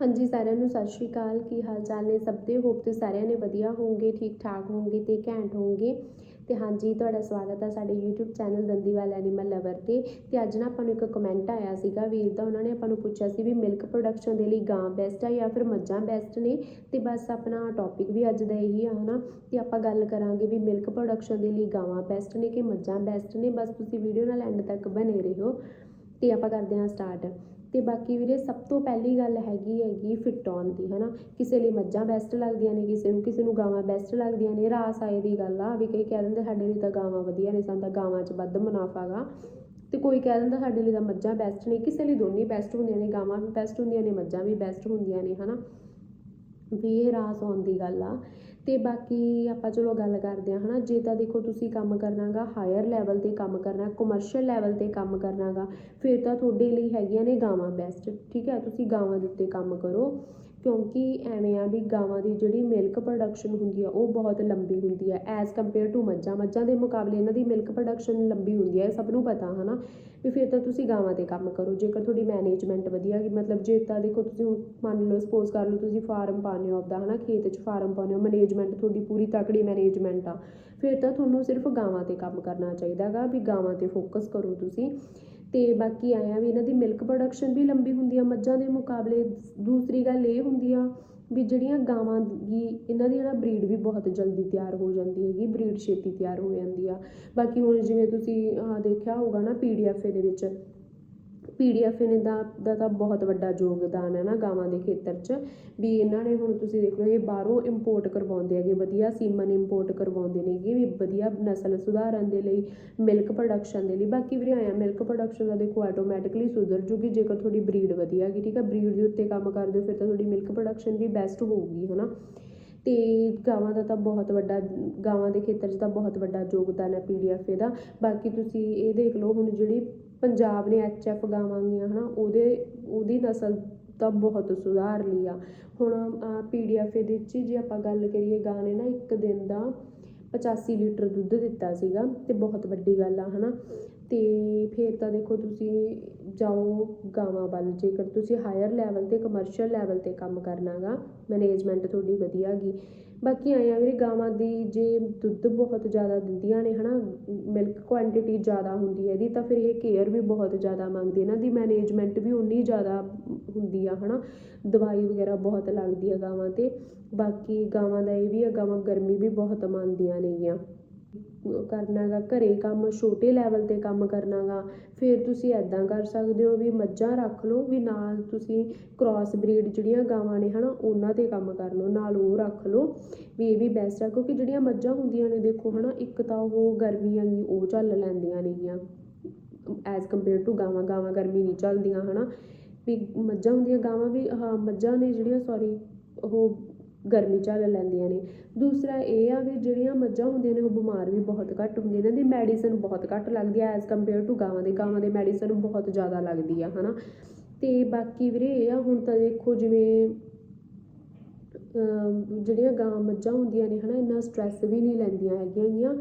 ਹਾਂਜੀ, ਸਾਰਿਆਂ ਨੂੰ ਸਤਿ ਸ਼੍ਰੀ ਅਕਾਲ। ਕੀ ਹਾਲ ਚਾਲ ਨੇ ਸਭ ਦੇ? ਹੋਪ ਤੇ ਸਾਰਿਆਂ ਨੇ ਵਧੀਆ ਹੋਵੋਗੇ ਠੀਕ ਠਾਕ ਹੋਵੋਗੇ ਤੇ ਘੈਂਟ ਹੋਵੋਗੇ। ਤੇ ਹਾਂਜੀ, ਤੁਹਾਡਾ ਸਵਾਗਤ ਹੈ ਸਾਡੇ YouTube channel Dandiwal animal lover ਤੇ। ਤੇ ਅੱਜ ਨਾ ਆਪਾਂ ਨੂੰ ਇੱਕ ਕਮੈਂਟ ਆਇਆ ਸੀਗਾ ਵੀਰ ਦਾ, ਉਹਨਾਂ ਨੇ ਆਪਾਂ ਨੂੰ ਪੁੱਛਿਆ ਸੀ ਵੀ ਮਿਲਕ ਪ੍ਰੋਡਕਸ਼ਨ ਦੇ ਲਈ ਗਾਂ ਬੈਸਟ ਆ ਜਾਂ ਫਿਰ ਮੱਝਾਂ ਬੈਸਟ ਨੇ? ਤੇ ਬਸ ਆਪਣਾ ਟੌਪਿਕ ਵੀ ਅੱਜ ਦਾ ਇਹੀ ਆ, ਹਨਾ? ਤੇ ਆਪਾਂ ਗੱਲ ਕਰਾਂਗੇ ਵੀ ਮਿਲਕ ਪ੍ਰੋਡਕਸ਼ਨ ਦੇ ਲਈ ਗਾਵਾਂ ਬੈਸਟ ਨੇ ਕਿ ਮੱਝਾਂ ਬੈਸਟ ਨੇ? ਬਸ ਤੁਸੀਂ ਵੀਡੀਓ ਨਾਲ ਐਂਡ ਤੱਕ ਬਨੇ ਰਹੋ। ਤੇ ਆਪਾਂ ਕਰਦੇ ਹਾਂ ਸਟਾਰਟ ਤੇ ਬਾਕੀ ਵੀਰੇ ਸਭ ਤੋਂ ਪਹਿਲੀ ਗੱਲ ਹੈਗੀ ਹੈਗੀ ਫਿੱਟ ਆਉਣ ਦੀ, ਹਨਾ? ਕਿਸੇ ਲਈ ਮੱਝਾਂ ਬੈਸਟ ਲੱਗਦੀਆਂ ਨੇ, ਕਿਸੇ ਨੂੰ ਕਿਸੇ ਨੂੰ ਗਾਵਾਂ ਬੈਸਟ ਲੱਗਦੀਆਂ ਨੇ, ਰਾਸ ਆਏ ਦੀ ਗੱਲ ਆ, ਵੀ ਕਈ ਕਹਿ ਦਿੰਦੇ ਸਾਡੇ ਲਈ ਤਾਂ ਗਾਵਾਂ ਵਧੀਆ ਨੇ, ਸਾਨੂੰ ਤਾਂ ਗਾਵਾਂ 'ਚ ਵੱਧ ਮੁਨਾਫਾ ਗਾ। ਤੇ ਕੋਈ ਕਹਿ ਦਿੰਦਾ ਸਾਡੇ ਲਈ ਤਾਂ ਮੱਝਾਂ ਬੈਸਟ ਨੇ, ਕਿਸੇ ਲਈ ਦੋਨੇ ਬੈਸਟ ਹੁੰਦੀਆਂ ਨੇ, ਗਾਵਾਂ ਵੀ ਬੈਸਟ ਹੁੰਦੀਆਂ ਨੇ, ਮੱਝਾਂ ਵੀ ਬੈਸਟ ਹੁੰਦੀਆਂ ਨੇ, ਹਨਾ? ਵੀ ਇਹ ਰਾਸ ਆਉਣ ਦੀ ਗੱਲ ਆ। ਅਤੇ ਬਾਕੀ ਆਪਾਂ ਚਲੋ ਗੱਲ ਕਰਦੇ ਹਾਂ ਹੈ ਨਾ ਜੇ ਤਾਂ ਦੇਖੋ ਤੁਸੀਂ ਕੰਮ ਕਰਨਾ ਗਾ ਹਾਇਰ ਲੈਵਲ ਤੇ ਕੰਮ ਕਰਨਾ ਕਮਰਸ਼ੀਅਲ ਲੈਵਲ ਤੇ ਕੰਮ ਕਰਨਾ ਗਾ ਫਿਰ ਤਾਂ ਤੁਹਾਡੇ ਲਈ ਹੈਗੀਆਂ ਨੇ ਗਾਵਾਂ ਬੈਸਟ ਠੀਕ ਹੈ, ਤੁਸੀਂ ਗਾਵਾਂ ਦੇ ਉੱਤੇ ਕੰਮ ਕਰੋ। ਕਿਉਂਕਿ ਐਵੇਂ ਆ ਵੀ ਗਾਵਾਂ ਦੀ ਜਿਹੜੀ ਮਿਲਕ ਪ੍ਰੋਡਕਸ਼ਨ ਹੁੰਦੀ ਆ, ਉਹ ਬਹੁਤ ਲੰਬੀ ਹੁੰਦੀ ਆ। ਐਜ਼ ਕੰਪੇਅਰ ਟੂ ਮੱਝਾਂ ਮੱਝਾਂ ਦੇ ਮੁਕਾਬਲੇ ਇਹਨਾਂ ਦੀ ਮਿਲਕ ਪ੍ਰੋਡਕਸ਼ਨ ਲੰਬੀ ਹੁੰਦੀ ਹੈ ਸਭ ਨੂੰ ਪਤਾ, ਹਨਾ? ਵੀ ਫਿਰ ਤਾਂ ਤੁਸੀਂ ਗਾਵਾਂ ਤੇ ਕੰਮ ਕਰੋ। ਜੇਕਰ ਤੁਹਾਡੀ ਮੈਨੇਜਮੈਂਟ ਵਧੀਆ ਗਈ, ਮਤਲਬ ਜੇ ਤਾਂ ਦੇਖੋ ਤੁਸੀਂ ਮੰਨ ਲਓ ਸਪੋਜ਼ ਕਰ ਲਓ ਤੁਸੀਂ ਫਾਰਮ ਪਾਉਂਦੇ ਹੋ ਆਪਦਾ, ਹਨਾ? ਖੇਤ 'ਚ ਫਾਰਮ ਪਾਉਂਦੇ ਹੋ ਮੈਨੇਜਮੈਂਟ ਤੁਹਾਡੀ ਪੂਰੀ ਤਕੜੀ ਮੈਨੇਜਮੈਂਟ ਆ। ਫਿਰ ਤਾਂ ਤੁਹਾਨੂੰ ਸਿਰਫ ਗਾਵਾਂ ਤੇ ਕੰਮ ਕਰਨਾ ਚਾਹੀਦਾ ਗਾ ਵੀ ਗਾਵਾਂ ਤੇ ਫੋਕਸ ਕਰੋ ਤੁਸੀਂ। ਤੇ ਬਾਕੀ ਆਇਆ ਵੀ ਇਹਨਾਂ ਦੀ ਮਿਲਕ ਪ੍ਰੋਡਕਸ਼ਨ ਵੀ ਲੰਬੀ ਹੁੰਦੀ ਆ, ਮੱਝਾਂ ਦੇ ਮੁਕਾਬਲੇ ਦੂਸਰੀ ਗੱਲ ਇਹ ਹੁੰਦੀ ਆ ਵੀ ਜਿਹੜੀਆਂ ਗਾਵਾਂ ਦੀ, ਇਹਨਾਂ ਦੀ ਨਾ ਬਰੀਡ ਵੀ ਬਹੁਤ ਜਲਦੀ ਤਿਆਰ ਹੋ ਜਾਂਦੀ ਹੈਗੀ ਬਰੀਡ ਛੇਤੀ ਤਿਆਰ ਹੋ ਜਾਂਦੀ ਆ। ਬਾਕੀ ਹੁਣ ਜਿਵੇਂ ਤੁਸੀਂ ਦੇਖਿਆ ਹੋਊਗਾ ਨਾ ਪੀਡੀਐਫ ਦੇ ਵਿੱਚ ਪੀਡੀਐਫ ਨੇ ਦਾ ਦਾ ਤਾਂ ਬਹੁਤ ਵੱਡਾ ਯੋਗਦਾਨ ਹੈ ਨਾ ਗਾਵਾਂ ਦੇ ਖੇਤਰ 'ਚ। ਵੀ ਇਹਨਾਂ ਨੇ ਹੁਣ ਤੁਸੀਂ ਦੇਖ ਲਓ, ਇਹ ਬਾਹਰੋਂ ਇੰਪੋਰਟ ਕਰਵਾਉਂਦੇ ਹੈਗੇ, ਵਧੀਆ ਸੀਮਨ ਇੰਪੋਰਟ ਕਰਵਾਉਂਦੇ ਨੇਗੇ ਵੀ ਵਧੀਆ ਨਸਲ ਸੁਧਾਰਨ ਦੇ ਲਈ ਮਿਲਕ ਪ੍ਰੋਡਕਸ਼ਨ ਦੇ ਲਈ। ਬਾਕੀ ਵੀਰੇ ਆਇਆ ਮਿਲਕ ਪ੍ਰੋਡਕਸ਼ਨ ਦਾ ਦੇਖੋ ਆਟੋਮੈਟਿਕਲੀ ਸੁਧਰ ਜੂਗੀ, ਜੇਕਰ ਤੁਹਾਡੀ ਬਰੀਡ ਵਧੀਆ ਹੈਗੀ, ਠੀਕ ਹੈ ਬਰੀਡ ਦੇ ਉੱਤੇ ਕੰਮ ਕਰਦੇ ਹੋ ਫਿਰ ਤਾਂ ਤੁਹਾਡੀ ਮਿਲਕ ਪ੍ਰੋਡਕਸ਼ਨ ਵੀ ਬੈਸਟ ਹੋਊਗੀ, ਹਨਾ? ਤੇ ਗਾਵਾਂ ਦਾ ਤਾਂ ਬਹੁਤ ਵੱਡਾ, ਗਾਵਾਂ ਦੇ ਖੇਤਰ 'ਚ ਤਾਂ ਬਹੁਤ ਵੱਡਾ ਯੋਗਦਾਨ ਹੈ ਪੀਡੀਐਫ ਦਾ ਬਾਕੀ ਤੁਸੀਂ ਇਹ ਦੇਖ ਲਓ, ਹੁਣ ਜਿਹੜੀ ਪੰਜਾਬ ਨੇ ਐਚਐਫ ਗਾਵਾਂ ਗੀਆਂ ਨਾ ਉਹਦੇ, ਉਹਦੀ ਨਸਲ ਤਾਂ ਬਹੁਤ ਸੁਧਾਰ ਲਈ ਆ। ਹੁਣ ਪੀਡੀਐਫ ਦੇ ਵਿੱਚ ਜੇ ਆਪਾਂ ਗੱਲ ਕਰੀਏ ਗਾਂ ਨੇ ਨਾ ਇੱਕ ਦਿਨ ਦਾ 85 ਲੀਟਰ ਦੁੱਧ ਦਿੱਤਾ ਸੀਗਾ, ਤੇ ਬਹੁਤ ਵੱਡੀ ਗੱਲ ਆ, ਹਨਾ। ਤੇ ਫਿਰ ਤਾਂ ਦੇਖੋ ਤੁਸੀਂ ਜਾਓ ਗਾਵਾਂ ਵੱਲ, ਜੇਕਰ ਤੁਸੀਂ ਹਾਇਰ ਲੈਵਲ ਤੇ ਕਮਰਸ਼ੀਅਲ ਲੈਵਲ ਤੇ ਕੰਮ ਕਰਨਾਗਾ ਮੈਨੇਜਮੈਂਟ ਤੁਹਾਡੀ ਵਧੀਆ ਬਾਕੀ ਆਏ ਆਇਆ ਵੀਰੇ, ਗਾਵਾਂ ਦੀ ਜੇ ਦੁੱਧ ਬਹੁਤ ਜ਼ਿਆਦਾ ਦਿੰਦੀਆਂ ਨੇ, ਹਨਾ ਮਿਲਕ ਕੁਆਂਟੀਟੀ ਜ਼ਿਆਦਾ ਹੁੰਦੀ ਹੈ ਇਹਦੀ, ਤਾਂ ਫਿਰ ਇਹ ਕੇਅਰ ਵੀ ਬਹੁਤ ਜ਼ਿਆਦਾ ਮੰਗਦੀ ਇਹਨਾਂ ਦੀ ਮੈਨੇਜਮੈਂਟ ਵੀ ਉਨੀ ਜ਼ਿਆਦਾ ਹੁੰਦੀ ਆ, ਹਨਾ, ਦਵਾਈ ਵਗੈਰਾ ਬਹੁਤ ਲੱਗਦੀ ਆ ਗਾਵਾਂ ਤੇ। ਬਾਕੀ ਗਾਵਾਂ ਦਾ ਇਹ ਵੀ ਆ, ਗਾਵਾਂ ਗਰਮੀ ਵੀ ਬਹੁਤ ਮੰਨਦੀਆਂ ਨੇਗੀਆਂ। ਕਰਨਾਗਾ ਘਰੇ ਕੰਮ, ਛੋਟੇ ਲੈਵਲ ਤੇ ਕੰਮ ਕਰਨਾਗਾ ਫਿਰ ਤੁਸੀਂ ਐਦਾਂ ਕਰ ਸਕਦੇ ਹੋ ਵੀ ਮੱਝਾਂ ਰੱਖ ਲਓ, ਵੀ ਨਾਲ ਤੁਸੀਂ ਕ੍ਰਾਸ ਬਰੀਡ ਜਿਹੜੀਆਂ ਗਾਵਾਂ ਨੇ ਹਨਾ, ਉਹਨਾਂ ਤੇ ਕੰਮ ਕਰ ਲਓ, ਨਾਲ ਉਹ ਰੱਖ ਲਓ। ਵੀ ਇਹ ਵੀ ਬੈਸਟ ਆ, ਕਿਉਂਕਿ ਜਿਹੜੀਆਂ ਮੱਝਾਂ ਹੁੰਦੀਆਂ ਨੇ, ਦੇਖੋ ਹਨਾ, ਇੱਕ ਤਾਂ ਉਹ ਗਰਮੀਆਂ ਆਂਗੀ ਉਹ ਝੱਲ ਲੈਂਦੀਆਂ ਨੇਗੀਆਂ। ਐਜ਼ ਕੰਪੇਅਰ ਟੂ ਗਾਵਾਂ ਗਾਵਾਂ ਗਰਮੀ ਨਹੀਂ ਝੱਲਦੀਆਂ ਹਨਾ। ਵੀ ਮੱਝਾਂ ਹੁੰਦੀਆਂ, ਗਾਵਾਂ ਵੀ, ਹਾਂ, ਮੱਝਾਂ ਨੇ ਜਿਹੜੀਆਂ ਸੌਰੀ ਉਹ ਗਰਮੀ ਝੱਲ ਲੈਂਦੀਆਂ ਨੇ। ਦੂਸਰਾ ਇਹ ਆ ਵੀ ਜਿਹੜੀਆਂ ਮੱਝਾਂ ਹੁੰਦੀਆਂ ਨੇ ਉਹ ਬਿਮਾਰ ਵੀ ਬਹੁਤ ਘੱਟ ਹੁੰਦੀਆਂ ਇਹਨਾਂ ਦੀ ਮੈਡੀਸਨ ਬਹੁਤ ਘੱਟ ਲੱਗਦੀ ਆ ਐਜ਼ ਕੰਪੇਅਰ ਟੂ ਗਾਵਾਂ ਦੇ। ਗਾਵਾਂ ਦੇ ਮੈਡੀਸਨ ਬਹੁਤ ਜ਼ਿਆਦਾ ਲੱਗਦੀ ਆ, ਹਨਾ। ਤੇ ਬਾਕੀ ਵੀਰੇ ਇਹ ਆ, ਹੁਣ ਤਾਂ ਦੇਖੋ ਜਿਵੇਂ ਜਿਹੜੀਆਂ ਗਾਂ ਮੱਝਾਂ ਹੁੰਦੀਆਂ ਨੇ, ਹਨਾ, ਇੰਨਾ ਸਟ੍ਰੈਸ ਵੀ ਨਹੀਂ ਲੈਂਦੀਆਂ ਹੈਗੀਆਂ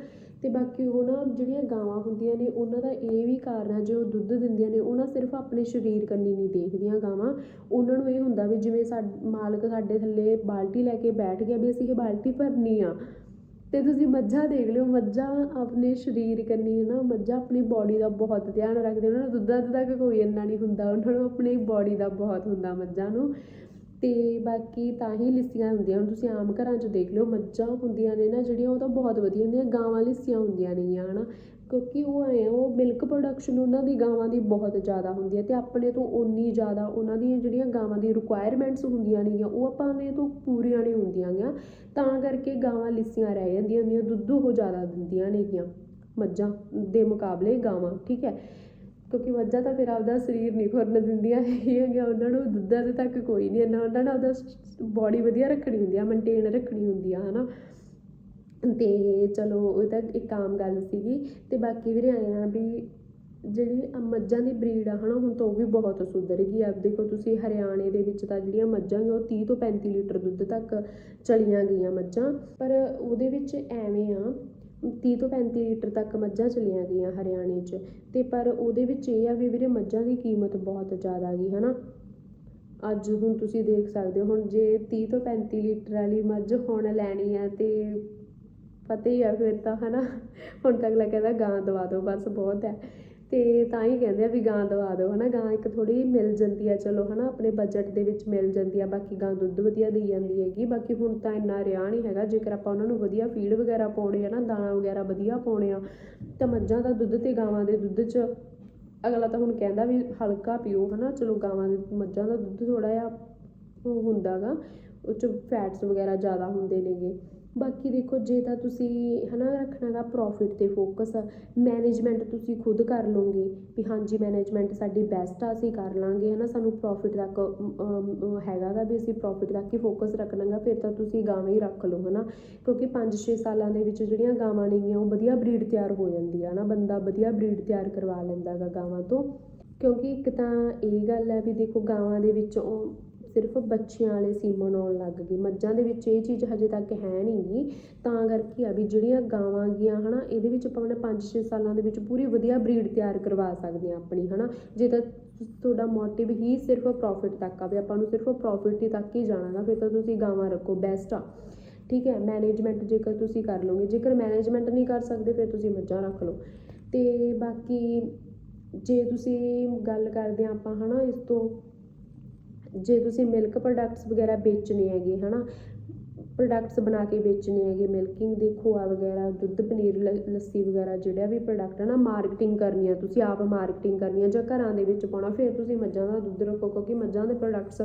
ਅਤੇ ਬਾਕੀ ਉਹ ਨਾ ਜਿਹੜੀਆਂ ਗਾਵਾਂ ਹੁੰਦੀਆਂ ਨੇ, ਉਹਨਾਂ ਦਾ ਇਹ ਵੀ ਕਾਰਨ ਹੈ, ਜੋ ਦੁੱਧ ਦਿੰਦੀਆਂ ਨੇ, ਉਹ ਨਾ ਸਿਰਫ ਆਪਣੇ ਸਰੀਰ ਕੰਨੀ ਨਹੀਂ ਦੇਖਦੀਆਂ ਗਾਵਾਂ। ਉਹਨਾਂ ਨੂੰ ਇਹ ਹੁੰਦਾ ਵੀ ਜਿਵੇਂ ਸਾ ਮਾਲਕ ਸਾਡੇ ਥੱਲੇ ਬਾਲਟੀ ਲੈ ਕੇ ਬੈਠ ਗਿਆ ਵੀ ਅਸੀਂ ਇਹ ਬਾਲਟੀ ਭਰਨੀ ਆ ਅਤੇ ਤੁਸੀਂ ਮੱਝਾਂ ਦੇਖ ਲਿਓ, ਮੱਝਾਂ ਆਪਣੇ ਸਰੀਰ ਕੰਨੀ ਨਾ, ਮੱਝਾਂ ਆਪਣੀ ਬੋਡੀ ਦਾ ਬਹੁਤ ਧਿਆਨ ਰੱਖਦੇ ਉਹਨਾਂ ਨੂੰ ਦੁੱਧਾਂ ਤੱਕ ਕੋਈ ਇੰਨਾ ਨਹੀਂ ਹੁੰਦਾ, ਉਹਨਾਂ ਨੂੰ ਆਪਣੀ ਬੋਡੀ ਦਾ ਬਹੁਤ ਹੁੰਦਾ ਮੱਝਾਂ ਨੂੰ। ਤੇ ਬਾਕੀ ਤਾਂ ਹੀ ਲਿੱਸੀਆਂ ਹੁੰਦੀਆਂ। ਹੁਣ ਤੁਸੀਂ ਆਮ ਘਰਾਂ 'ਚ ਦੇਖ ਲਿਓ, ਮੱਝਾਂ ਹੁੰਦੀਆਂ ਨੇ ਨਾ ਜਿਹੜੀਆਂ, ਉਹ ਤਾਂ ਬਹੁਤ ਵਧੀਆ ਹੁੰਦੀਆਂ। ਗਾਵਾਂ ਲਿੱਸੀਆਂ ਹੁੰਦੀਆਂ ਨੇਗੀਆਂ ਹਨਾ? ਕਿਉਂਕਿ ਉਹ ਐ ਉਹ ਮਿਲਕ ਪ੍ਰੋਡਕਸ਼ਨ ਉਹਨਾਂ ਦੀ ਗਾਵਾਂ ਦੀ ਬਹੁਤ ਜ਼ਿਆਦਾ ਹੁੰਦੀ ਹੈ ਤੇ ਆਪਣੇ ਤੋਂ ਉਨੀ ਜ਼ਿਆਦਾ ਉਹਨਾਂ ਦੀਆਂ ਜਿਹੜੀਆਂ ਗਾਵਾਂ ਦੀ ਰਿਕੁਆਇਰਮੈਂਟਸ ਹੁੰਦੀਆਂ ਨੇਗੀਆਂ ਉਹ ਆਪਾਂ ਨੇ ਤੋਂ ਪੂਰੀਆਂ ਨਹੀਂ ਹੁੰਦੀਆਂ ਗੀਆਂ। ਤਾਂ ਕਰਕੇ ਗਾਵਾਂ ਲਿੱਸੀਆਂ ਰਹਿ ਜਾਂਦੀਆਂ ਹੁੰਦੀਆਂ ਦੁੱਧ ਉਹ ਜ਼ਿਆਦਾ ਦਿੰਦੀਆਂ ਨੇਗੀਆਂ ਮੱਝਾਂ ਦੇ ਮੁਕਾਬਲੇ ਗਾਵਾਂ, ਠੀਕ ਹੈ? ਕਿਉਂਕਿ ਮੱਝਾਂ ਤਾਂ ਫਿਰ ਆਪਦਾ ਸਰੀਰ ਨਹੀਂ ਖੁਰਨ ਦਿੰਦੀਆਂ ਹੈਗੀਆਂ, ਉਹਨਾਂ ਨੂੰ ਦੁੱਧਾਂ ਦੇ ਤੱਕ ਕੋਈ ਨਹੀਂ ਇੰਨਾ ਉਹਨਾਂ ਨੇ ਆਪਦਾ ਬਾਡੀ ਵਧੀਆ ਰੱਖਣੀ ਹੁੰਦੀ ਆ ਮੇਨਟੇਨ ਰੱਖਣੀ ਹੁੰਦੀ ਆ, ਹਨਾ। ਤੇ ਚਲੋ, ਉਹ ਤਾਂ ਇੱਕ ਆਮ ਗੱਲ ਸੀਗੀ। ਤੇ ਬਾਕੀ ਵੀਰੇ ਆਇਆ ਵੀ ਜਿਹੜੀ ਮੱਝਾਂ ਦੀ ਬਰੀਡ ਆ, ਹਨਾ, ਹੁਣ ਤਾਂ ਉਹ ਵੀ ਬਹੁਤ ਸੁਧਰ ਗਈ ਆ। ਦੇਖੋ, ਤੁਸੀਂ ਹਰਿਆਣੇ ਦੇ ਵਿੱਚ ਤਾਂ ਜਿਹੜੀਆਂ ਮੱਝਾਂ ਨੇ, ਉਹ 30 ਤੋਂ 35 ਲੀਟਰ ਦੁੱਧ ਤੱਕ ਚਲੀਆਂ ਗਈਆਂ ਮੱਝਾਂ। ਪਰ ਉਹਦੇ ਵਿੱਚ ਐਵੇਂ ਆ ਤੀਹ ਤੋਂ 35 ਲੀਟਰ ਤੱਕ ਮੱਝਾਂ ਚਲੀਆਂ ਗਈਆਂ ਹਰਿਆਣੇ 'ਚ। ਅਤੇ ਪਰ ਉਹਦੇ ਵਿੱਚ ਇਹ ਆ ਵੀ ਵੀਰੇ ਮੱਝਾਂ ਦੀ ਕੀਮਤ ਬਹੁਤ ਜ਼ਿਆਦਾ ਗਈ ਨਾ ਅੱਜ ਹੁਣ ਤੁਸੀਂ ਦੇਖ ਸਕਦੇ ਹੋ, ਹੁਣ ਜੇ 30 ਤੋਂ 35 ਲੀਟਰ ਵਾਲੀ ਮੱਝ ਹੁਣ ਲੈਣੀ ਹੈ ਤੇ ਪਤਾ ਹੀ ਆ ਫਿਰ ਤਾਂ, ਹਨਾ? ਹੁਣ ਤੱਕ ਅਗਲਾ ਕਹਿੰਦਾ ਗਾਂ ਦਵਾ ਦਿਓ, ਬਸ ਬਹੁਤ ਹੈ। ਤੇ ਤਾਂ ਹੀ ਕਹਿੰਦੇ ਆ ਵੀ ਗਾਂ ਦਵਾ ਦਿਓ, ਹਨਾ? ਗਾਂ ਇੱਕ ਥੋੜੀ ਮਿਲ ਜਾਂਦੀ ਆ, ਚਲੋ, ਹਨਾ? ਆਪਣੇ ਬਜਟ ਦੇ ਵਿੱਚ ਮਿਲ ਜਾਂਦੀ ਆ, ਬਾਕੀ ਗਾਂ ਦੁੱਧ ਵਧੀਆ ਦੇਈ ਜਾਂਦੀ ਹੈਗੀ। ਬਾਕੀ ਹੁਣ ਤਾਂ ਇੰਨਾ ਰਿਆ ਨਹੀਂ ਹੈਗਾ, ਜੇਕਰ ਆਪਾਂ ਉਹਨਾਂ ਨੂੰ ਵਧੀਆ ਫੀਡ ਵਗੈਰਾ ਪਾਉਣੇ ਆ ਨਾ ਦਾਣਾ ਵਗੈਰਾ ਵਧੀਆ ਪਾਉਣੇ ਆ, ਤਾਂ ਮੱਝਾਂ ਦਾ ਦੁੱਧ ਤੇ ਗਾਵਾਂ ਦੇ ਦੁੱਧ 'ਚ ਅਗਲਾ ਤਾਂ ਹੁਣ ਕਹਿੰਦਾ ਵੀ ਹਲਕਾ ਪੀਓ, ਹਨਾ? ਚਲੋ, ਗਾਵਾਂ ਦੇ ਮੱਝਾਂ ਦਾ ਦੁੱਧ ਥੋੜਾ ਜਿਹਾ ਉਹ ਹੁੰਦਾ ਗਾ, ਉਹ 'ਚ ਫੈਟਸ ਵਗੈਰਾ ਜ਼ਿਆਦਾ ਹੁੰਦੇ ਨੇਗੇ। ਬਾਕੀ ਦੇਖੋ ਜੇ ਤਾਂ ਤੁਸੀਂ ਹਨਾ ਰੱਖਣਾ ਗਾ ਪ੍ਰੋਫਿਟ ਤੇ ਫੋਕਸ ਮੈਨੇਜਮੈਂਟ ਤੁਸੀਂ ਖੁਦ ਕਰ ਲਓਗੇ ਵੀ ਹਾਂਜੀ ਮੈਨੇਜਮੈਂਟ ਸਾਡੀ ਬੈਸਟ ਆ ਅਸੀਂ ਕਰ ਲਾਂਗੇ ਹਨਾ ਸਾਨੂੰ ਪ੍ਰੋਫਿਟ ਤੱਕ ਅਮ, ਹੈਗਾ ਗਾ ਵੀ ਅਸੀਂ ਪ੍ਰੋਫਿਟ ਤੱਕ ਹੀ ਫੋਕਸ ਰੱਖਣਾ ਗਾ ਫਿਰ ਤਾਂ ਤੁਸੀਂ ਗਾਵਾਂ ਹੀ ਰੱਖ ਲਓ ਹਨਾ। ਕਿਉਂਕਿ 5-6 ਸਾਲਾਂ ਦੇ ਵਿੱਚ ਜਿਹੜੀਆਂ ਗਾਵਾਂ ਨੇਗੀਆਂ ਉਹ ਵਧੀਆ ਬਰੀਡ ਤਿਆਰ ਹੋ ਜਾਂਦੀ ਆ ਨਾ ਬੰਦਾ ਵਧੀਆ ਬਰੀਡ ਤਿਆਰ ਕਰਵਾ ਲੈਂਦਾ ਗਾ ਗਾਵਾਂ ਤੋਂ। ਕਿਉਂਕਿ ਇੱਕ ਤਾਂ ਇਹ ਗੱਲ ਹੈ ਵੀ ਦੇਖੋ ਗਾਵਾਂ ਦੇ ਵਿੱਚ ਉਹ ਸਿਰਫ ਬੱਚਿਆਂ ਵਾਲੇ ਸੀਮਨ ਆਉਣ ਲੱਗ ਗਏ ਮੱਝਾਂ ਦੇ ਵਿੱਚ ਇਹ ਚੀਜ਼ ਹਜੇ ਤੱਕ ਹੈ ਨਹੀਂ ਤਾਂ ਕਰਕੇ ਆ ਵੀ ਜਿਹੜੀਆਂ ਗਾਵਾਂ ਗੀਆਂ, ਹਨਾ, ਇਹਦੇ ਵਿੱਚ ਆਪਾਂ ਨੇ 5-6 ਸਾਲਾਂ ਦੇ ਵਿੱਚ ਪੂਰੀ ਵਧੀਆ ਬਰੀਡ ਤਿਆਰ ਕਰਵਾ ਸਕਦੇ ਆ ਆਪਣੀ, ਹਨਾ। ਜੇ ਤਾਂ ਤੁਹਾਡਾ ਮੋਟਿਵ ਹੀ ਸਿਰਫ ਪ੍ਰੋਫਿਟ ਤੱਕ ਆ ਵੀ ਆਪਾਂ ਨੂੰ ਸਿਰਫ ਪ੍ਰੋਫਿਟ ਹੀ ਤੱਕ ਹੀ ਜਾਣਾਗਾ ਫਿਰ ਤਾਂ ਤੁਸੀਂ ਗਾਵਾਂ ਰੱਖੋ ਬੈਸਟ ਆ। ਠੀਕ ਹੈ ਮੈਨੇਜਮੈਂਟ ਜੇਕਰ ਤੁਸੀਂ ਕਰ ਲਓਗੇ। ਜੇਕਰ ਮੈਨੇਜਮੈਂਟ ਨਹੀਂ ਕਰ ਸਕਦੇ, ਫਿਰ ਤੁਸੀਂ ਮੱਝਾਂ ਰੱਖ ਲਓ। ਤੇ ਬਾਕੀ ਜੇ ਤੁਸੀਂ ਗੱਲ ਕਰਦੇ ਆ ਆਪਾਂ, ਹਨਾ, ਇਸ ਤੋਂ ਜੇ ਤੁਸੀਂ ਮਿਲਕ ਪ੍ਰੋਡਕਟਸ ਵਗੈਰਾ ਵੇਚਣੇ ਹੈਗੇ, ਹਨਾ ਪ੍ਰੋਡਕਟਸ ਬਣਾ ਕੇ ਵੇਚਣੇ ਹੈਗੇ ਮਿਲਕਿੰਗ ਦੇ ਖੋਆ ਵਗੈਰਾ, ਦੁੱਧ, ਪਨੀਰ, ਲ- ਲੱਸੀ ਵਗੈਰਾ, ਜਿਹੜਾ ਵੀ ਪ੍ਰੋਡਕਟ ਹੈ ਨਾ ਮਾਰਕੀਟਿੰਗ ਕਰਨੀ ਆ, ਤੁਸੀਂ ਆਪ ਮਾਰਕੀਟਿੰਗ ਕਰਨੀ ਆ ਜਾਂ ਘਰਾਂ ਦੇ ਵਿੱਚ ਪਾਉਣਾ, ਫਿਰ ਤੁਸੀਂ ਮੱਝਾਂ ਦਾ ਦੁੱਧ ਰੱਖੋ, ਕਿਉਂਕਿ ਮੱਝਾਂ ਦੇ ਪ੍ਰੋਡਕਟਸ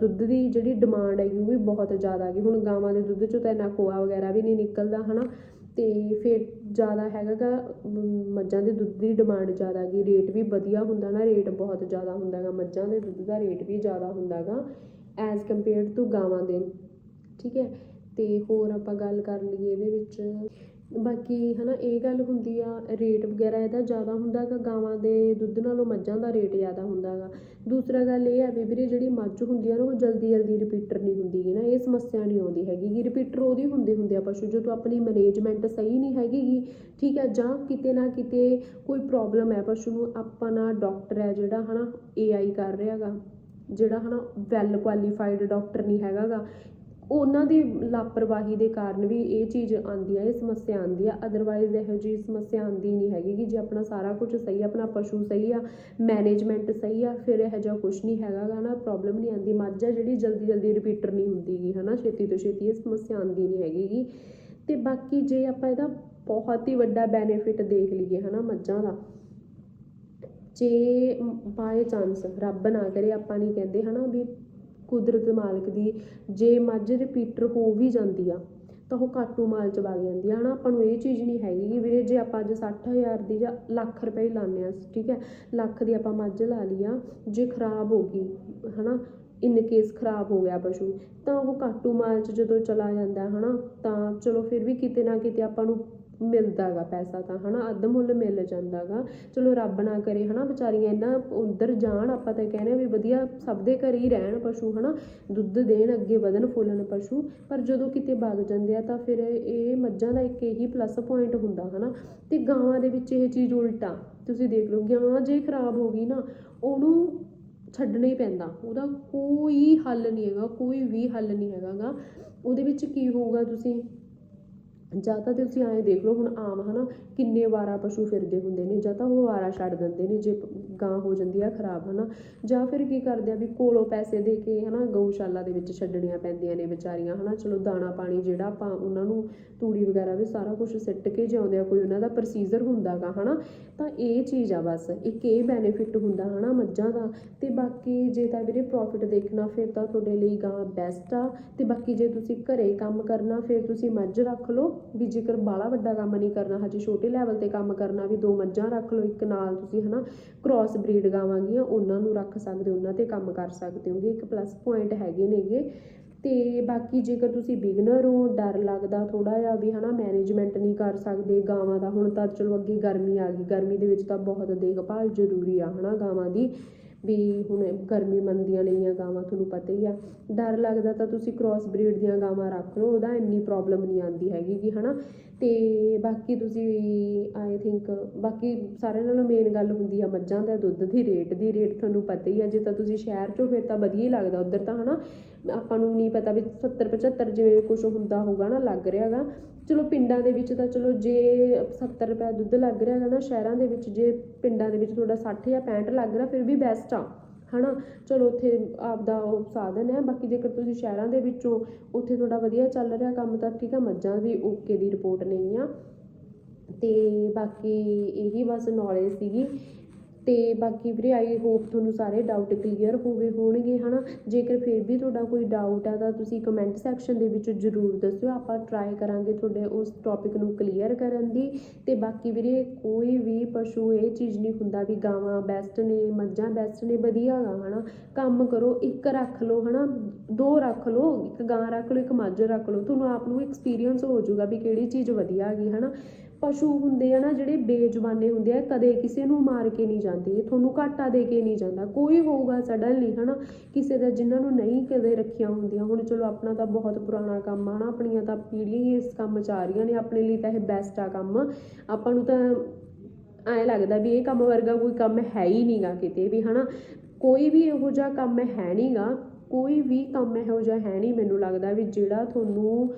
ਦੁੱਧ ਦੀ ਜਿਹੜੀ ਡਿਮਾਂਡ ਹੈਗੀ ਉਹ ਵੀ ਬਹੁਤ ਜ਼ਿਆਦਾ ਹੈਗੀ। ਹੁਣ ਗਾਵਾਂ ਦੇ ਦੁੱਧ ਚੋਂ ਤਾਂ ਇੰਨਾ ਖੋਆ ਵਗੈਰਾ ਵੀ ਨਹੀਂ ਨਿਕਲਦਾ, ਹਨਾ। ਤੇ ਫਿਰ ਜ਼ਿਆਦਾ ਹੈਗਾ ਗਾ ਮੱਝਾਂ ਦੇ ਦੁੱਧ ਦੀ ਡਿਮਾਂਡ ਜ਼ਿਆਦਾ ਹੈਗੀ ਰੇਟ ਵੀ ਵਧੀਆ ਹੁੰਦਾ ਨਾ ਰੇਟ ਬਹੁਤ ਜ਼ਿਆਦਾ ਹੁੰਦਾ ਗਾ ਮੱਝਾਂ ਦੇ ਦੁੱਧ ਦਾ ਰੇਟ ਵੀ ਜ਼ਿਆਦਾ ਹੁੰਦਾ ਗਾ ਐਜ਼ ਕੰਪੇਅਰ ਟੂ ਗਾਵਾਂ ਦੇ। ਠੀਕ ਹੈ? ਅਤੇ ਹੋਰ ਆਪਾਂ ਗੱਲ ਕਰ ਲਈਏ ਇਹਦੇ ਵਿੱਚ। ਬਾਕੀ ਹੈ ਨਾ ਇਹ ਗੱਲ ਹੁੰਦੀ ਆ, ਰੇਟ ਵਗੈਰਾ ਇਹਦਾ ਜ਼ਿਆਦਾ ਹੁੰਦਾ ਗਾ ਗਾਵਾਂ ਦੇ ਦੁੱਧ ਨਾਲੋਂ ਮੱਝਾਂ ਦਾ ਰੇਟ ਜ਼ਿਆਦਾ ਹੁੰਦਾ ਗਾ ਦੂਸਰਾ ਗੱਲ ਇਹ ਹੈ ਵੀ ਵੀਰੇ ਜਿਹੜੀ ਮੱਝ ਹੁੰਦੀ ਆ ਨਾ, ਉਹ ਜਲਦੀ ਜਲਦੀ ਰਿਪੀਟਰ ਨਹੀਂ ਹੁੰਦੀ ਗੀ ਨਾ, ਇਹ ਸਮੱਸਿਆ ਨਹੀਂ ਆਉਂਦੀ ਹੈਗੀ ਗੀ। ਰਿਪੀਟਰ ਉਹਦੀ ਹੁੰਦੇ ਹੁੰਦੇ ਆ ਪਸ਼ੂ, ਜਦੋਂ ਆਪਣੀ ਮੈਨੇਜਮੈਂਟ ਸਹੀ ਨਹੀਂ ਹੈਗੀ ਗੀ, ਠੀਕ ਹੈ ਜਾਂ ਕਿਤੇ ਨਾ ਕਿਤੇ ਕੋਈ ਪ੍ਰੋਬਲਮ ਹੈ ਪਸ਼ੂ ਨੂੰ, ਆਪਾਂ ਨਾ ਡਾਕਟਰ ਹੈ ਜਿਹੜਾ ਹਨਾ ਏਆਈ ਕਰ ਰਿਹਾ ਗਾ ਜਿਹੜਾ ਹਨਾ ਵੈਲ ਕੁਆਲੀਫਾਈਡ ਡਾਕਟਰ ਨਹੀਂ ਹੈਗਾ ਗਾ। ਉਹਨਾਂ ਦੀ ਲਾਪਰਵਾਹੀ ਦੇ ਕਾਰਨ ਵੀ ਇਹ ਚੀਜ਼ ਆਉਂਦੀ ਆ, ਇਹ ਸਮੱਸਿਆ ਆਉਂਦੀ ਆ। ਅਦਰਵਾਈਜ਼ ਇਹੋ ਜਿਹੀ ਸਮੱਸਿਆ ਆਉਂਦੀ ਨਹੀਂ ਹੈਗੀ ਕਿ ਜੇ ਆਪਣਾ ਸਾਰਾ ਕੁਝ ਸਹੀ ਆ, ਆਪਣਾ ਪਸ਼ੂ ਸਹੀ ਆ ਮੈਨੇਜਮੈਂਟ ਸਹੀ ਆ, ਫਿਰ ਇਹੋ ਜਿਹਾ ਕੁਝ ਨਹੀਂ ਹੈਗਾ ਗਾ ਨਾ ਪ੍ਰੋਬਲਮ ਨਹੀਂ ਆਉਂਦੀ। ਮੱਝ ਆ ਜਿਹੜੀ ਜਲਦੀ ਜਲਦੀ ਰਿਪੀਟਰ ਨਹੀਂ ਹੁੰਦੀ ਗੀ, ਹਨਾ, ਛੇਤੀ ਤੋਂ ਛੇਤੀ ਇਹ ਸਮੱਸਿਆ ਆਉਂਦੀ ਨਹੀਂ ਹੈਗੀ ਗੀ। ਤੇ ਬਾਕੀ ਜੇ ਆਪਾਂ ਇਹਦਾ ਬਹੁਤ ਹੀ ਵੱਡਾ ਬੈਨੀਫਿਟ ਦੇਖ ਲਈਏ, ਹਨਾ, ਮੱਝਾਂ ਦਾ, ਜੇ ਬਾਏ ਚਾਂਸ ਰੱਬ ਨਾ ਕਰੇ, ਆਪਾਂ ਨਹੀਂ ਕਹਿੰਦੇ, ਹਨਾ, ਵੀ ਕੁਦਰਤ ਮਾਲਕ ਦੀ, ਜੇ ਮੱਝ ਰਿਪੀਟਰ ਹੋ ਵੀ ਜਾਂਦੀ ਆ, ਤਾਂ ਉਹ ਕਾਟੂ ਮਾਲ ਚ ਵਗ ਜਾਂਦੀ ਆ। ਹਨਾ ਆਪਾਂ ਨੂੰ ਇਹ ਚੀਜ਼ ਨਹੀਂ ਹੈਗੀ ਕਿ ਵੀਰੇ, ਜੇ ਆਪਾਂ ਅੱਜ 60000 ਦੀ ਜਾਂ ਲੱਖ ਰੁਪਏ ਲਾਉਂਦੇ ਆ, ਠੀਕ ਹੈ, ਲੱਖ ਦੀ ਆਪਾਂ ਮੱਝ ਲਾ ਲਈ ਆ, ਜੇ ਖਰਾਬ ਹੋ ਗਈ ਹਨਾ ਇਨ ਕੇਸ ਖਰਾਬ ਹੋ ਗਿਆ ਪਸ਼ੂ, ਤਾਂ ਉਹ ਕਾਟੂ ਮਾਲ ਚ ਜਦੋਂ ਚਲਾ ਜਾਂਦਾ ਹਨਾ ਤਾਂ ਚਲੋ ਫਿਰ ਵੀ ਕਿਤੇ ਨਾ ਕਿਤੇ ਆਪਾਂ ਨੂੰ ਮਿਲਦਾ ਗਾ ਪੈਸਾ ਤਾਂ, ਹਨਾ? ਅੱਧ ਮੁੱਲ ਮਿਲ ਜਾਂਦਾ ਗਾ ਚਲੋ ਰੱਬ ਨਾ ਕਰੇ, ਹਨਾ? ਵਿਚਾਰੀਆਂ ਇਹਨਾਂ ਉਧਰ ਜਾਣ, ਆਪਾਂ ਤਾਂ ਕਹਿੰਦੇ ਆ ਵੀ ਵਧੀਆ ਸਭ ਦੇ ਘਰ ਹੀ ਰਹਿਣ ਪਸ਼ੂ, ਹਨਾ? ਦੁੱਧ ਦੇਣ, ਅੱਗੇ ਵਧਣ ਫੁੱਲਣ ਪਸ਼ੂ। ਪਰ ਜਦੋਂ ਕਿਤੇ ਵਗ ਜਾਂਦੇ ਆ ਤਾਂ ਫਿਰ ਇਹ ਮੱਝਾਂ ਦਾ ਇੱਕ ਇਹੀ ਪਲੱਸ ਪੁਆਇੰਟ ਹੁੰਦਾ, ਹਨਾ? ਤੇ ਗਾਵਾਂ ਦੇ ਵਿੱਚ ਇਹ ਚੀਜ਼ ਉਲਟਾ। ਤੁਸੀਂ ਦੇਖ ਲਓ ਗਾਂ ਜੇ ਖਰਾਬ ਹੋ ਗਈ ਨਾ, ਉਹਨੂੰ ਛੱਡਣਾ ਹੀ ਪੈਂਦਾ। ਉਹਦਾ ਕੋਈ ਹੱਲ ਨਹੀਂ ਹੈਗਾ, ਕੋਈ ਵੀ ਹੱਲ ਨਹੀਂ ਹੈਗਾ ਗਾ ਉਹਦੇ ਵਿੱਚ ਕੀ ਹੋਊਗਾ ਤੁਸੀਂ? ਜਾਂ ਤਾਂ ਤੁਸੀਂ ਐਂ ਦੇਖ ਲਓ ਹੁਣ ਆਮ, ਹਨਾ, ਕਿੰਨੇ ਵਾਰਾ ਪਸ਼ੂ ਫਿਰਦੇ ਹੁੰਦੇ ਨੇ, ਜਾਂ ਤਾਂ ਉਹ ਵਾਰਾ ਛੱਡ ਦਿੰਦੇ ਨੇ, ਜੇ ਗਾਂ ਹੋ ਜਾਂਦੀ ਆ ਖਰਾਬ, ਹਨਾ। ਜਾਂ ਫਿਰ ਕੀ ਕਰਦੇ ਆ ਵੀ ਕੋਲੋਂ ਪੈਸੇ ਦੇ ਕੇ, ਹਨਾ, ਗਊਸ਼ਾਲਾ ਦੇ ਵਿੱਚ ਛੱਡਣੀਆਂ ਪੈਂਦੀਆਂ ਨੇ ਵਿਚਾਰੀਆਂ, ਹਨਾ। ਚਲੋ ਦਾਣਾ ਪਾਣੀ ਜਿਹੜਾ ਆਪਾਂ ਉਹਨਾਂ ਨੂੰ ਤੂੜੀ ਵਗੈਰਾ ਵੀ ਸਾਰਾ ਕੁਝ ਸਿੱਟ ਕੇ ਜਿਉਂਦੇ ਆ, ਕੋਈ ਉਹਨਾਂ ਦਾ ਪ੍ਰੋਸੀਜਰ ਹੁੰਦਾਗਾ ਹਨਾ। ਤਾਂ ਇਹ ਚੀਜ਼ ਆ ਬਸ, ਇੱਕ ਇਹ ਬੈਨੀਫਿਟ ਹੁੰਦਾ, ਹਨਾ, ਮੱਝਾਂ ਦਾ। ਤੇ ਬਾਕੀ ਜੇ ਤਾਂ ਵੀਰੇ ਪ੍ਰੋਫਿਟ ਦੇਖਣਾ, ਫਿਰ ਤਾਂ ਤੁਹਾਡੇ ਲਈ ਗਾਂ ਬੈਸਟ ਆ। ਤੇ ਬਾਕੀ ਜੇ ਤੁਸੀਂ ਘਰੇ ਕੰਮ ਕਰਨਾ, ਫਿਰ ਤੁਸੀਂ ਮੱਝ ਰੱਖ ਲਓ। ਵੀ ਜੇਕਰ ਬਾਹਲਾ ਵੱਡਾ ਕੰਮ ਨਹੀਂ ਕਰਨਾ, ਹਜੇ ਛੋਟੇ ਲੈਵਲ ਤੇ ਕੰਮ ਕਰਨਾ, ਵੀ ਦੋ ਮੱਝਾਂ ਰੱਖ ਲਓ, ਇੱਕ ਨਾਲ ਤੁਸੀਂ ਹਨਾ ਕ੍ਰਾਸ ਬਰੀਡ ਗਾਵਾਂਗੀਆਂ, ਉਹਨਾਂ ਨੂੰ ਰੱਖ ਸਕਦੇ ਹੋ, ਉਹਨਾਂ ਤੇ ਕੰਮ ਕਰ ਸਕਦੇ ਹੋਗੇ, ਇੱਕ ਪਲੱਸ ਪੁਆਇੰਟ ਹੈਗੇ ਨੇਗੇ। ਤੇ ਬਾਕੀ ਜੇਕਰ ਤੁਸੀਂ ਬਿਗਨਰ ਹੋ, ਡਰ ਲੱਗਦਾ ਥੋੜਾ ਜਿਹਾ ਵੀ ਹਨਾ ਮੈਨੇਜਮੈਂਟ ਨਹੀਂ ਕਰ ਸਕਦੇ, ਗਾਵਾਂ ਦਾ ਹੁਣ ਤਾਂ ਚਲੋ ਅੱਗੇ ਗਰਮੀ ਆ ਗਈ, ਗਰਮੀ ਦੇ ਵਿੱਚ ਤਾਂ ਬਹੁਤ ਦੇਖਭਾਲ ਜ਼ਰੂਰੀ ਆ ਹਨਾ ਗਾਵਾਂ ਦੀ। ਵੀ ਹੁਣ ਗਰਮੀ ਮੰਦੀਆਂ ਨੇਗੀਆਂ ਗਾਵਾਂ, ਤੁਹਾਨੂੰ ਪਤਾ ਹੀ ਆ। ਡਰ ਲੱਗਦਾ ਤਾਂ ਤੁਸੀਂ ਕ੍ਰਾਸ ਬਰੀਡ ਦੀਆਂ ਗਾਵਾਂ ਰੱਖ ਲਓ, ਉਹਦਾ ਇੰਨੀ ਪ੍ਰੋਬਲਮ ਨਹੀਂ ਆਉਂਦੀ ਹੈਗੀ ਗੀ ਹਨਾ। ਅਤੇ ਬਾਕੀ ਤੁਸੀਂ ਆਈ ਥਿੰਕ ਬਾਕੀ ਸਾਰਿਆਂ ਨਾਲੋਂ ਮੇਨ ਗੱਲ ਹੁੰਦੀ ਆ ਮੱਝਾਂ ਦਾ ਦੁੱਧ ਦੀ ਰੇਟ ਦੀ ਰੇਟ ਤੁਹਾਨੂੰ ਪਤਾ ਹੀ ਆ, ਜੇ ਤਾਂ ਤੁਸੀਂ ਸ਼ਹਿਰ 'ਚੋਂ ਫਿਰ ਤਾਂ ਵਧੀਆ ਹੀ ਲੱਗਦਾ, ਉੱਧਰ ਤਾਂ ਹਨਾ, ਆਪਾਂ ਨੂੰ ਨਹੀਂ ਪਤਾ ਵੀ 70 75 ਜਿਵੇਂ ਕੁਝ ਹੁੰਦਾ ਹੋਊਗਾ ਨਾ, ਲੱਗ ਰਿਹਾਗਾ ਚਲੋ ਪਿੰਡਾਂ ਦੇ ਵਿੱਚ ਤਾਂ ਚਲੋ ਜੇ 70 ਰੁਪਏ ਦੁੱਧ ਲੱਗ ਰਿਹਾ ਹੈਗਾ ਨਾ, ਸ਼ਹਿਰਾਂ ਦੇ ਵਿੱਚ ਜੇ ਪਿੰਡਾਂ ਦੇ ਵਿੱਚ ਤੁਹਾਡਾ 60 ਜਾਂ 65 ਲੱਗ ਰਿਹਾ, ਫਿਰ ਵੀ ਬੈਸਟ ਆ। ਹਨਾ? ਚਲੋ ਉੱਥੇ ਆਪਦਾ ਉਹ ਸਾਧਨ ਹੈ। ਬਾਕੀ ਜੇਕਰ ਤੁਸੀਂ ਸ਼ਹਿਰਾਂ ਦੇ ਵਿੱਚੋਂ ਉੱਥੇ ਤੁਹਾਡਾ ਵਧੀਆ ਚੱਲ ਰਿਹਾ ਕੰਮ, ਤਾਂ ਠੀਕ ਆ ਮੱਝਾਂ ਵੀ ਓਕੇ ਦੀ ਰਿਪੋਰਟ ਨਹੀਂ ਆ ਤੇ ਬਾਕੀ ਇਹੀ ਬਸ ਨੌਲੇਜ ਸੀਗੀ ਅਤੇ ਬਾਕੀ ਵੀਰੇ ਆਈ ਹੋਪ ਤੁਹਾਨੂੰ ਸਾਰੇ ਡਾਊਟ ਕਲੀਅਰ ਹੋ ਗਏ ਹੋਣਗੇ ਹੈ ਨਾ ਜੇਕਰ ਫਿਰ ਵੀ ਤੁਹਾਡਾ ਕੋਈ ਡਾਊਟ ਆ ਤਾਂ ਤੁਸੀਂ ਕਮੈਂਟ ਸੈਕਸ਼ਨ ਦੇ ਵਿੱਚ ਜਰੂਰ ਦੱਸਿਓ। ਆਪਾਂ ਟਰਾਈ ਕਰਾਂਗੇ ਤੁਹਾਡੇ ਉਸ ਟੌਪਿਕ ਨੂੰ ਕਲੀਅਰ ਕਰਨ ਦੀ। ਤੇ ਬਾਕੀ ਵੀਰੇ, ਕੋਈ ਵੀ ਪਸ਼ੂ, ਇਹ ਚੀਜ਼ ਨਹੀਂ ਹੁੰਦਾ ਵੀ ਗਾਵਾਂ ਬੈਸਟ ਨੇ, ਮੱਝਾਂ ਬੈਸਟ ਨੇ, ਵਧੀਆ ਗਾ, ਹਨਾ? ਕੰਮ ਕਰੋ, ਇੱਕ ਰੱਖ ਲਓ, ਹਨਾ? ਦੋ ਰੱਖ ਲਓ, ਇੱਕ ਗਾਂ ਰੱਖ ਲਓ, ਇੱਕ ਮੱਝ ਰੱਖ ਲਓ। ਤੁਹਾਨੂੰ ਆਪ ਨੂੰ ਐਕਸਪੀਰੀਅੰਸ ਹੋ ਜਾਊਗਾ ਵੀ ਕਿਹੜੀ ਚੀਜ਼ ਵਧੀਆ ਹੈਗੀ ਹਨਾ? ਪਸ਼ੂ ਹੁੰਦੇ ਆ ਨਾ, ਜਿਹੜੇ ਬੇਜ਼ੁਬਾਨੇ ਹੁੰਦੇ ਆ ਕਦੇ ਕਿਸੇ ਨੂੰ ਮਾਰ ਕੇ ਨਹੀਂ ਜਾਂਦੇ ਤੁਹਾਨੂੰ ਘਾਟਾ ਦੇ ਕੇ ਨਹੀਂ ਜਾਂਦਾ। ਕੋਈ ਹੋਊਗਾ ਸਡਨਲੀ ਹਨਾ? ਕਿਸੇ ਦਾ ਜਿਨ੍ਹਾਂ ਨੂੰ ਨਹੀਂ ਕਦੇ ਰੱਖੀਆਂ ਹੁੰਦੀਆਂ। ਹੁਣ ਚਲੋ, ਆਪਣਾ ਤਾਂ ਬਹੁਤ ਪੁਰਾਣਾ ਕੰਮ ਆ ਨਾ ਆਪਣੀਆਂ ਤਾਂ ਪੀੜ੍ਹੀਆਂ ਹੀ ਇਸ ਕੰਮ 'ਚ ਆ ਰਹੀਆਂ ਨੇ। ਆਪਣੇ ਲਈ ਤਾਂ ਇਹ ਬੈਸਟ ਆ ਕੰਮ। ਆਪਾਂ ਨੂੰ ਤਾਂ ਐਂ ਲੱਗਦਾ ਵੀ ਇਹ ਕੰਮ ਵਰਗਾ ਕੋਈ ਕੰਮ ਹੈ ਹੀ ਨਹੀਂਗਾ ਕਿਤੇ ਵੀ, ਹਨਾ? ਕੋਈ ਵੀ ਇਹੋ ਜਿਹਾ ਕੰਮ ਹੈ ਨਹੀਂਗਾ ਕੋਈ ਵੀ ਕੰਮ ਇਹੋ ਜਿਹਾ ਹੈ ਨਹੀਂ ਮੈਨੂੰ ਲੱਗਦਾ ਵੀ ਜਿਹੜਾ ਤੁਹਾਨੂੰ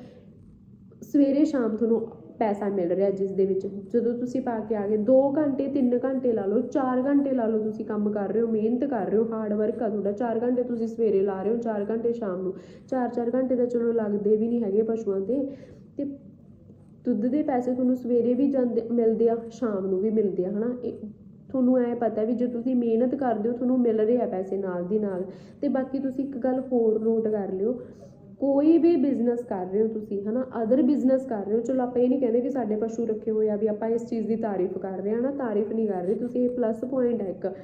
ਸਵੇਰੇ ਸ਼ਾਮ ਤੁਹਾਨੂੰ ਪੈਸਾ ਮਿਲ ਰਿਹਾ ਜਿਸ ਦੇ ਵਿੱਚ। ਜਦੋਂ ਤੁਸੀਂ ਪਾ ਕੇ ਆ ਗਏ 2 ਘੰਟੇ 3 ਘੰਟੇ ਲਾ ਲਓ 4 ਘੰਟੇ ਲਾ ਲਓ ਤੁਸੀਂ ਕੰਮ ਕਰ ਰਹੇ ਹੋ, ਮਿਹਨਤ ਕਰ ਰਹੇ ਹੋ ਹਾਰਡ ਵਰਕ ਆ ਤੁਹਾਡਾ। 4 ਘੰਟੇ ਤੁਸੀਂ ਸਵੇਰੇ ਲਾ ਰਹੇ ਹੋ 4 ਘੰਟੇ ਸ਼ਾਮ ਨੂੰ। 4-4 ਘੰਟੇ ਤਾਂ ਚਲੋ ਲੱਗਦੇ ਵੀ ਨਹੀਂ ਹੈਗੇ ਪਸ਼ੂਆਂ ਦੇ ਤੇ ਦੁੱਧ ਦੇ ਪੈਸੇ ਤੁਹਾਨੂੰ ਸਵੇਰੇ ਵੀ ਜਾਂਦੇ, ਮਿਲਦੇ ਆ, ਸ਼ਾਮ ਨੂੰ ਵੀ ਮਿਲਦੇ ਆ, ਹਨਾ? ਇਹ ਤੁਹਾਨੂੰ ਐ ਪਤਾ ਵੀ ਜੇ ਤੁਸੀਂ ਮਿਹਨਤ ਕਰਦੇ ਹੋ, ਤੁਹਾਨੂੰ ਮਿਲ ਰਹੇ ਆ ਪੈਸੇ ਨਾਲ ਦੀ ਨਾਲ। ਤੇ ਬਾਕੀ ਤੁਸੀਂ ਇੱਕ ਗੱਲ ਹੋਰ ਨੋਟ ਕਰ ਲਿਓ। ਕੋਈ ਵੀ ਬਿਜ਼ਨਸ ਕਰ ਰਹੇ ਹੋ ਤੁਸੀਂ, ਹਨਾ? ਅਦਰ ਬਿਜ਼ਨਸ ਕਰ ਰਹੇ ਹੋ, ਚਲੋ ਆਪਾਂ ਇਹ ਨਹੀਂ ਕਹਿੰਦੇ ਵੀ ਸਾਡੇ ਪਸ਼ੂ ਰੱਖੇ ਹੋਏ ਆ ਵੀ ਆਪਾਂ ਇਸ ਚੀਜ਼ ਦੀ ਤਾਰੀਫ ਕਰ ਰਹੇ ਹਾਂ ਨਾ ਤਾਰੀਫ ਨਹੀਂ ਕਰ ਰਹੇ, ਤੁਸੀਂ ਇਹ ਪਲੱਸ ਪੁਆਇੰਟ ਹੈ ਇੱਕ।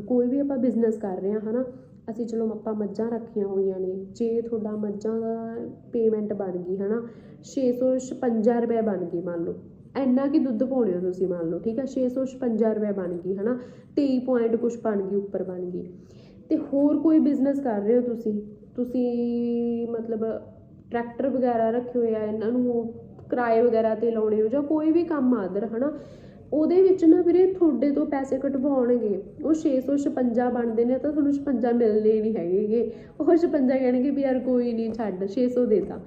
ਕੋਈ ਵੀ ਆਪਾਂ ਬਿਜ਼ਨਸ ਕਰ ਰਹੇ ਹਾਂ ਹਨਾ? ਅਸੀਂ ਚਲੋ ਆਪਾਂ ਮੱਝਾਂ ਰੱਖੀਆਂ ਹੋਈਆਂ ਨੇ, ਜੇ ਤੁਹਾਡਾ ਮੱਝਾਂ ਦਾ ਪੇਮੈਂਟ ਬਣ ਗਈ, ਹਨਾ? 656 ਰੁਪਏ ਬਣ ਗਈ, ਮੰਨ ਲਓ। ਇੰਨਾ ਕੀ ਦੁੱਧ ਪਾਉਣੇ ਹੋ ਤੁਸੀਂ, ਮੰਨ ਲਓ, ਠੀਕ ਹੈ 656 ਰੁਪਏ ਬਣ ਗਈ, ਹਨਾ? 23 ਪੁਆਇੰਟ ਕੁਝ ਬਣ ਗਈ, ਉੱਪਰ ਬਣ ਗਈ। ਤੇ ਹੋਰ ਕੋਈ ਬਿਜ਼ਨਸ ਕਰ ਰਹੇ ਹੋ ਤੁਸੀਂ? ਤੁਸੀਂ ਮਤਲਬ ਟਰੈਕਟਰ ਵਗੈਰਾ ਰੱਖੇ ਹੋਏ ਆ, ਇਹਨਾਂ ਨੂੰ ਕਿਰਾਏ ਵਗੈਰਾ ਤੇ ਲਾਉਣੇ ਹੋ ਜਾਂ ਕੋਈ ਵੀ ਕੰਮ ਆਦਰ, ਹਨਾ? ਉਹਦੇ ਵਿੱਚ ਨਾ ਵੀਰੇ ਤੁਹਾਡੇ ਤੋਂ ਪੈਸੇ ਕਟਵਾਉਣਗੇ ਉਹ 656 ਬਣਦੇ ਨੇ, ਤਾਂ ਤੁਹਾਨੂੰ 56 ਮਿਲਣੇ ਨਹੀਂ ਹੈਗੇਗੇ। ਉਹ 56 ਕਹਿਣਗੇ ਵੀ ਯਾਰ ਕੋਈ ਨਹੀਂ, ਛੱਡ 600 ਦੇ ਤਾ।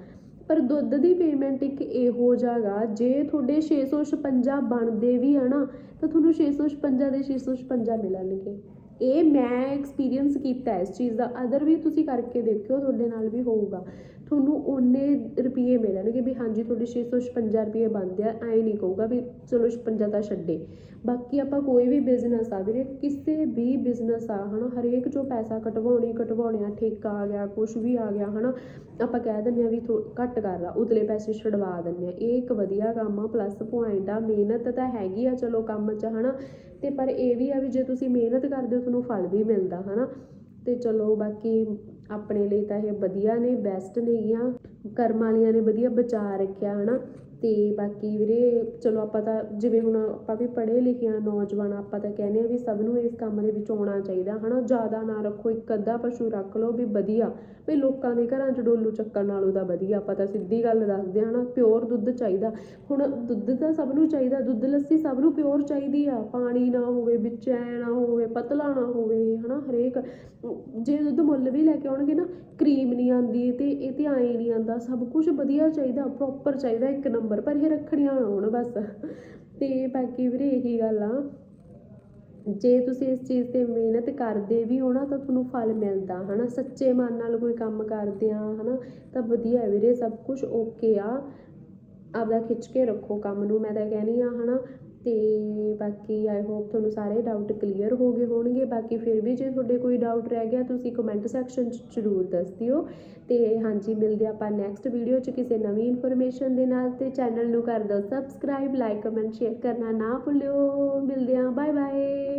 ਪਰ ਦੁੱਧ ਦੀ ਪੇਮੈਂਟ ਇੱਕ ਇਹੋ ਜਾਗਾ ਜੇ ਤੁਹਾਡੇ 656 ਬਣਦੇ ਵੀ ਆ ਨਾ, ਤਾਂ ਤੁਹਾਨੂੰ 656 ਦੇ 656 ਮਿਲਣਗੇ। ਇਹ ਮੈਂ ਐਕਸਪੀਰੀਅੰਸ ਕੀਤਾ ਇਸ ਚੀਜ਼ ਦਾ। ਅਦਰ ਵੀ ਤੁਸੀਂ ਕਰਕੇ ਦੇਖਿਓ, ਤੁਹਾਡੇ ਨਾਲ ਵੀ ਹੋਊਗਾ। ਤੁਹਾਨੂੰ ਓਨੇ ਰੁਪਏ ਮਿਲਣਗੇ ਵੀ ਹਾਂਜੀ, ਤੁਹਾਡੇ 656 ਰੁਪਏ ਬਣਦੇ ਆ, ਐਂ ਨਹੀਂ ਕਹੂਗਾ ਵੀ ਚਲੋ 56 ਤਾਂ ਛੱਡੇ। ਬਾਕੀ ਆਪਾਂ ਕੋਈ ਵੀ ਬਿਜ਼ਨਸ ਆ ਵੀਰੇ, ਕਿਸੇ ਵੀ ਬਿਜ਼ਨਸ ਆ, ਹਨਾ, ਹਰੇਕ ਚੋਂ ਪੈਸਾ ਕਟਵਾਉਣੀ ਕਟਵਾਉਣੇ ਆ, ਠੇਕਾ ਆ ਗਿਆ ਕੁਝ ਵੀ ਆ ਗਿਆ, ਹਨਾ, ਆਪਾਂ ਕਹਿ ਦਿੰਦੇ ਆ ਵੀ ਥੋ- ਘੱਟ ਕਰ ਲਾ ਉਤਲੇ ਪੈਸੇ ਛਡਵਾ ਦਿੰਦੇ ਆ ਇਹ ਇੱਕ ਵਧੀਆ ਕੰਮ ਆ ਪਲੱਸ ਪੁਆਇੰਟ ਆ, ਮਿਹਨਤ ਤਾਂ ਹੈਗੀ ਆ, ਚਲੋ ਕੰਮ 'ਚ, ਹਨਾ, ਤੇ ਪਰ ਇਹ ਵੀ ਆ ਵੀ ਜੇ ਤੁਸੀਂ ਮਿਹਨਤ ਕਰਦੇ ਹੋ, ਤੁਹਾਨੂੰ ਫਲ ਵੀ ਮਿਲਦਾ, ਹਨਾ, ਤੇ ਚਲੋ ਬਾਕੀ ਆਪਣੇ ਲਈ ਤਾਂ ਇਹ ਵਧੀਆ ਨੇ ਬੈਸਟ ਨੇਗੀਆਂ ਕਰਮ ਵਾਲੀਆਂ ਨੇ ਵਧੀਆ ਬਚਾ ਰੱਖਿਆ, ਹਨਾ। ਅਤੇ ਬਾਕੀ ਵੀਰੇ, ਚਲੋ ਆਪਾਂ ਤਾਂ ਜਿਵੇਂ ਹੁਣ ਆਪਾਂ ਵੀ ਪੜ੍ਹੇ ਲਿਖੇ ਆ ਨੌਜਵਾਨ ਆਪਾਂ ਤਾਂ ਕਹਿੰਦੇ ਆ ਵੀ ਸਭ ਨੂੰ ਇਸ ਕੰਮ ਦੇ ਵਿੱਚ ਆਉਣਾ ਚਾਹੀਦਾ, ਹਨਾ? ਜ਼ਿਆਦਾ ਨਾ ਰੱਖੋ, ਇੱਕ ਅੱਧਾ ਪਸ਼ੂ ਰੱਖ ਲਓ ਵੀ ਵਧੀਆ। ਵੀ ਲੋਕਾਂ ਦੇ ਘਰਾਂ 'ਚ ਡੋਲੂ ਚੱਕਣ ਨਾਲੋਂ ਤਾਂ ਵਧੀਆ, ਆਪਾਂ ਤਾਂ ਸਿੱਧੀ ਗੱਲ ਦੱਸਦੇ ਹਾਂ ਨਾ ਪਿਓਰ ਦੁੱਧ ਚਾਹੀਦਾ। ਹੁਣ ਦੁੱਧ ਤਾਂ ਸਭ ਨੂੰ ਚਾਹੀਦਾ, ਦੁੱਧ ਲੱਸੀ ਸਭ ਨੂੰ ਪਿਓਰ ਚਾਹੀਦੀ ਆ। ਪਾਣੀ ਨਾ ਹੋਵੇ, ਵਿੱਚ ਐ ਨਾ ਹੋਵੇ, ਪਤਲਾ ਨਾ ਹੋਵੇ, ਹਨਾ? ਹਰੇਕ, ਜੇ ਦੁੱਧ ਮੁੱਲ ਵੀ ਲੈ ਕੇ ਆਉਣਗੇ ਨਾ, ਕਰੀਮ ਨਹੀਂ ਆਂਦੀ ਤੇ ਇਹ ਤੇ ਆਏ ਨਹੀਂ ਆਂਦਾ ਸਭ ਕੁਝ ਵਧੀਆ ਚਾਹੀਦਾ ਪ੍ਰੋਪਰ ਚਾਹੀਦਾ, ਇੱਕ ਨੰਬਰ ਪਰ ਇਹ ਰੱਖਣੀਆਂ ਨਾ ਬਸ। ਤੇ ਬਾਕੀ ਵੀਰੇ ਇਹੀ ਗੱਲ ਆ, ਜੇ ਤੁਸੀਂ ਇਸ ਚੀਜ਼ ਤੇ ਮਿਹਨਤ ਕਰਦੇ ਵੀ ਹੋ ਨਾ, ਤਾਂ ਤੁਹਾਨੂੰ ਫਲ ਮਿਲਦਾ, ਹਨਾ? ਸੱਚੇ ਮਨ ਨਾਲ ਕੋਈ ਕੰਮ ਕਰਦੇ ਆ, ਹਨਾ? ਤਾਂ ਵਧੀਆ ਵੀਰੇ, ਸਭ ਕੁਝ ਓਕੇ ਆ। ਆਪਦਾ ਖਿੱਚ ਕੇ ਰੱਖੋ ਕੰਮ ਨੂੰ, ਮੈਂ ਤਾਂ ਕਹਿੰਦੀ ਆ, ਹਨਾ? ਤੇ ਬਾਕੀ ਆਈ ਹੋਪ ਤੁਹਾਨੂੰ ਸਾਰੇ ਡਾਊਟ ਕਲੀਅਰ ਹੋ ਗਏ ਹੋਣਗੇ। ਬਾਕੀ ਫਿਰ ਵੀ ਜੇ ਤੁਹਾਡੇ ਕੋਈ ਡਾਊਟ ਰਹਿ ਗਿਆ, ਤੁਸੀਂ ਕਮੈਂਟ ਸੈਕਸ਼ਨ 'ਚ ਜ਼ਰੂਰ ਦੱਸ ਦਿਓ। ਤੇ ਹਾਂਜੀ, ਮਿਲਦੇ ਆਪਾਂ ਨੈਕਸਟ ਵੀਡੀਓ 'ਚ ਕਿਸੇ ਨਵੀਂ ਇਨਫੋਰਮੇਸ਼ਨ ਦੇ ਨਾਲ। ਤੇ ਚੈਨਲ ਨੂੰ ਕਰ ਦਿਓ ਸਬਸਕ੍ਰਾਈਬ ਲਾਈਕ ਕਮੈਂਟ ਸ਼ੇਅਰ ਕਰਨਾ ਨਾ ਭੁੱਲਿਓ। ਮਿਲਦੇ ਆ ਬਾਏ ਬਾਏ